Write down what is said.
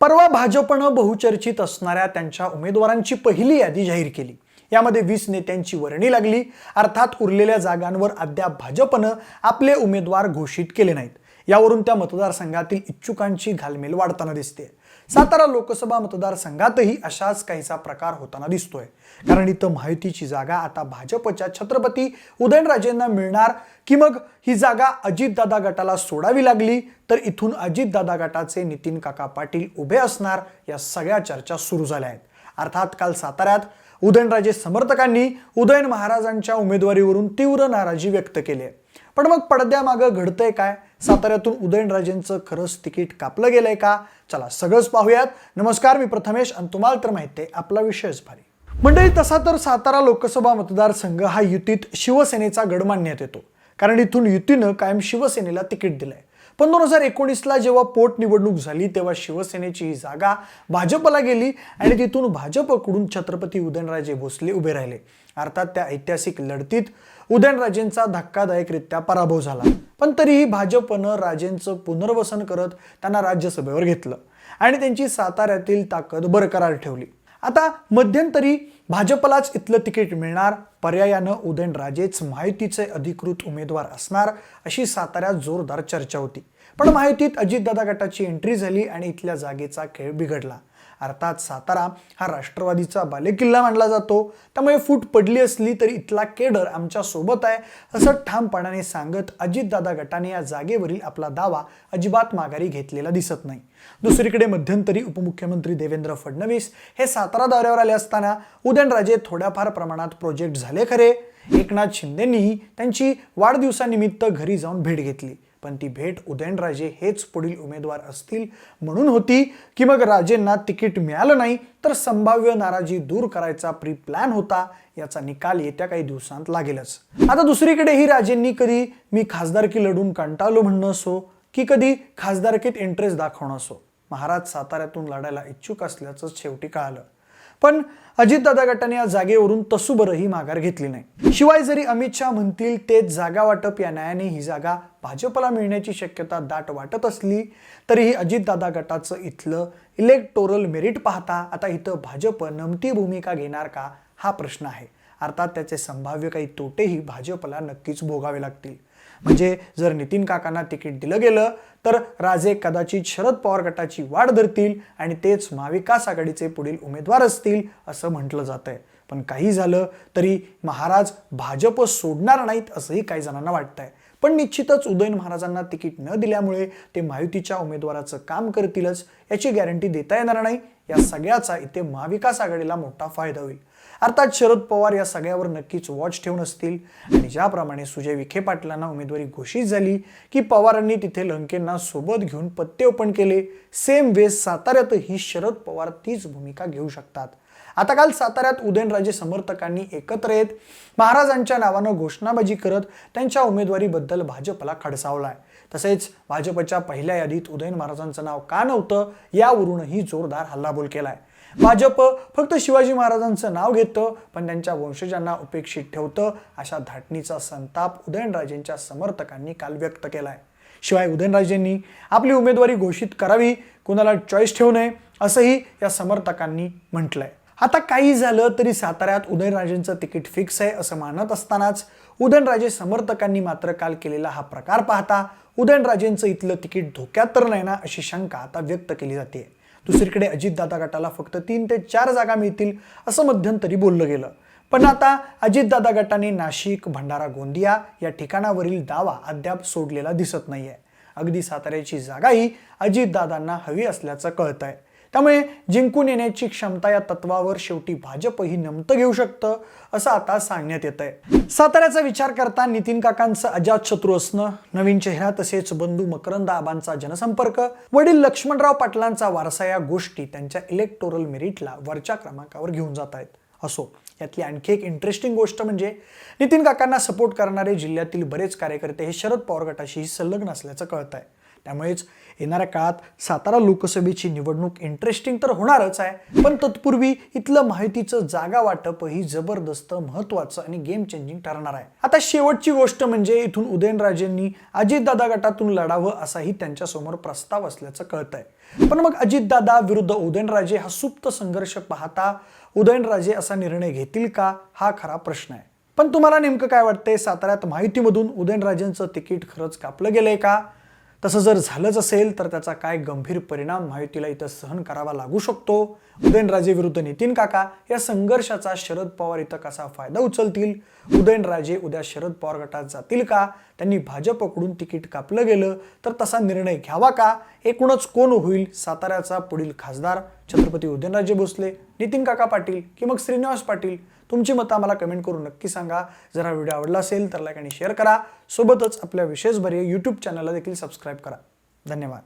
परवा भाजपनं बहुचर्चित असणाऱ्या त्यांच्या उमेदवारांची पहिली यादी जाहीर केली. यामध्ये वीस नेत्यांची वर्णी लागली. अर्थात उरलेल्या जागांवर अद्याप भाजपनं आपले उमेदवार घोषित केले नाहीत. यावरून त्या मतदारसंघातील इच्छुकांची घालमेल वाढताना दिसते. सातारा लोकसभा मतदारसंघातही अशाच काहीसा प्रकार होताना दिसतोय. कारण इथं माहितीची जागा आता भाजपच्या छत्रपती उदयनराजेंना मिळणार की मग ही जागा अजितदादा गटाला सोडावी लागली तर इथून अजितदादा गटाचे नितीन काका पाटील उभे असणार या सगळ्या चर्चा सुरू झाल्या आहेत. अर्थात काल साताऱ्यात उदयनराजे समर्थकांनी उदयन महाराजांच्या उमेदवारीवरून तीव्र नाराजी व्यक्त केली आहे. पण मग पडद्यामागं घडतंय काय? साताऱ्यातून उदयनराजेंचं खरंच तिकीट कापलं गेलंय का? चला सगळंच पाहूयात. नमस्कार मी प्रथमेश आणि तुम्हाला तर माहिती आहे आपला विषयच भारी. मंडळी तसा तर सातारा लोकसभा मतदारसंघ हा युतीत शिवसेनेचा गडमान्यात येतो. कारण इथून युतीनं कायम शिवसेनेला तिकीट दिलंय. पण दोन हजार एकोणीसला जेव्हा पोटनिवडणूक झाली तेव्हा शिवसेनेची ही जागा भाजपला गेली आणि तिथून भाजपकडून छत्रपती उदयनराजे भोसले उभे राहिले. अर्थात त्या ऐतिहासिक लढतीत उदयनराजेंचा धक्कादायकरित्या पराभव झाला. पण तरीही भाजपनं राजेंचं पुनर्वसन करत त्यांना राज्यसभेवर घेतलं आणि त्यांची साताऱ्यातील ताकद बरकरार ठेवली. आता मध्यंतरी भाजपलाच इथलं तिकीट मिळणार पर्यायानं उदयनराजेच माहितीचे अधिकृत उमेदवार असणार अशी साताऱ्यात जोरदार चर्चा होती. पण महायुतीत अजितदादा गटाची एंट्री झाली आणि इथल्या जागेचा खेळ बिघडला. अर्थात सातारा हा राष्ट्रवादीचा बालेकिल्ला मानला जातो. त्यामुळे फूट पडली असली तरी इथला केडर आमच्यासोबत आहे असं ठामपणाने सांगत अजितदादा गटाने या जागेवरील आपला दावा अजिबात माघारी घेतलेला दिसत नाही. दुसरीकडे मध्यंतरी उपमुख्यमंत्री देवेंद्र फडणवीस हे सातारा दौऱ्यावर आले असताना उदयनराजे थोड्याफार प्रमाणात प्रोजेक्ट झाले खरे. एकनाथ शिंदेंनीही त्यांची वाढदिवसानिमित्त घरी जाऊन भेट घेतली. पण ती भेट उदयनराजे हेच पुढील उमेदवार असतील म्हणून होती. की मग राजेंना तिकीट मिळालं नाही तर संभाव्य नाराजी दूर करायचा प्री प्लॅन होता याचा निकाल येत्या काही दिवसांत लागेलच. आता दुसरीकडेही राजेंनी कधी मी खासदारकी लढून कंटाळलो म्हणणं असो की कधी खासदारकीत इंटरेस्ट दाखवणं असो महाराज साताऱ्यातून लढायला इच्छुक असल्याचं शेवटी कळालं. पण अजितदादा गटाने या जागेवरून तसुबरही माघार घेतली नाही. शिवाय जरी अमित शहा म्हणतील तेच जागा वाटप या न्यायाने ही जागा भाजपला मिळण्याची शक्यता दाट वाटत असली तरीही अजितदादा गटाचं इथलं इलेक्टोरल मेरिट पाहता आता इथं भाजप नमती भूमिका घेणार का हा प्रश्न आहे. अर्थात त्याचे संभाव्य काही तोटेही भाजपला नक्कीच भोगावे लागतील. म्हणजे जर नितीन काकांना तिकीट दिलं गेलं तर राजे कदाचित शरद पवार गटाची वाढ धरतील आणि तेच महाविकास आघाडीचे पुढील उमेदवार असतील असं म्हटलं जात आहे पण काही झालं तरी महाराज भाजप सोडणार नाहीत असंही काही जणांना वाटतंय. पण निश्चितच उदयन महाराजांना तिकीट न दिल्यामुळे ते महायुतीच्या उमेदवाराचं काम करतीलच याची गॅरंटी देता येणार नाही या सगळ्याचा इथे महाविकास आघाडीला मोठा फायदा होईल. अर्थात शरद पवार या सगळ्यावर नक्कीच वॉच ठेवून असतील. आणि ज्याप्रमाणे सुजय विखे पाटलांना उमेदवारी घोषित झाली की पवारांनी तिथे लंकेंना सोबत घेऊन पत्ते ओपन केले सेम वे साताऱ्यातही शरद पवार तीच भूमिका घेऊ शकतात. आता काल साताऱ्यात उदयनराजे समर्थकांनी एकत्र येत महाराजांच्या नावानं घोषणाबाजी करत त्यांच्या उमेदवारीबद्दल भाजपला खडसावलाय. तसेच भाजपच्या पहिल्या यादीत उदयन महाराजांचं नाव का नव्हतं यावरूनही जोरदार हल्लाबोल केलाय. भाजप फक्त शिवाजी महाराजांचं नाव घेतं पण त्यांच्या वंशजांना उपेक्षित ठेवतं अशा धाटणीचा संताप उदयनराजेंच्या समर्थकांनी काल व्यक्त केलाय. शिवाय उदयनराजेंनी आपली उमेदवारी घोषित करावी कुणाला चॉईस ठेवू नये असंही या समर्थकांनी म्हटलंय. आता काही झालं तरी साताऱ्यात उदयनराजेंचं तिकीट फिक्स आहे असं मानत असतानाच उदयनराजे समर्थकांनी मात्र काल केलेला हा प्रकार पाहता उदयनराजेंचं इथलं तिकीट धोक्यात तर नाही ना अशी शंका आता व्यक्त केली जाते. दुसरीकडे अजितदादा गटाला फक्त तीन ते चार जागा मिळतील असं मध्यंतरी बोललं गेलं. पण आता अजितदादा गटाने नाशिक भंडारा गोंदिया या ठिकाणावरील दावा अद्याप सोडलेला दिसत नाहीये. अगदी साताऱ्याची जागाही अजितदादांना हवी असल्याचं कळत आहे त्यामुळे जिंकून येण्याची क्षमता या तत्वावर शेवटी भाजपही नमतं घेऊ शकतं असं आता सांगण्यात येत आहे साताऱ्याचा विचार करता नितीन काकांचं अजात शत्रू असणं नवीन चेहरा तसेच बंधू मकरंद आबांचा जनसंपर्क वडील लक्ष्मणराव पाटलांचा वारसा या गोष्टी त्यांच्या इलेक्टोरल मेरिटला वरच्या क्रमांकावर घेऊन जात आहेत. असो यातली आणखी एक इंटरेस्टिंग गोष्ट म्हणजे नितीन काकांना सपोर्ट करणारे जिल्ह्यातील बरेच कार्यकर्ते हे शरद पवार गटाशी संलग्न असल्याचं कळत आहे त्यामुळेच येणाऱ्या काळात सातारा लोकसभेची निवडणूक इंटरेस्टिंग तर होणारच आहे पण तत्पूर्वी इथलं माहितीचं जागा वाटप ही जबरदस्त महत्वाचं आणि गेम चेंजिंग ठरणार आहे. आता शेवटची गोष्ट म्हणजे इथून उदयनराजेंनी अजितदादा गटातून लढावं असाही त्यांच्यासमोर प्रस्ताव असल्याचं कळतंय. पण मग अजितदादा विरुद्ध उदयनराजे हा सुप्त संघर्ष पाहता उदयनराजे असा निर्णय घेतील का? हा खरा प्रश्न आहे. पण तुम्हाला नेमकं काय वाटतंय? साताऱ्यात माहितीमधून उदयनराजेंचं तिकीट खरंच कापलं गेलंय का? तसं जर झालंच असेल तर त्याचा काय गंभीर परिणाम महायुतीला इथं सहन करावा लागू शकतो? उदयनराजे विरुद्ध नितीन काका या संघर्षाचा शरद पवार इथं कसा फायदा उचलतील? उदयनराजे उद्या शरद पवार गटात जातील का? त्यांनी भाजपकडून तिकीट कापलं गेलं तर तसा निर्णय घ्यावा का? एकूणच कोण होईल साताऱ्याचा पुढील खासदार? छत्रपती उदयनराजे भोसले नितीन काका पाटील की मग श्रीनिवास पाटील? तुमची मतं आम्हाला कमेंट करून नक्की सांगा. जर हा व्हिडिओ आवडला असेल तर लाईक आणि शेअर करा. सोबतच आपल्या विशेषभर यूट्यूब चॅनलला देखील सबस्क्राईब करा. धन्यवाद.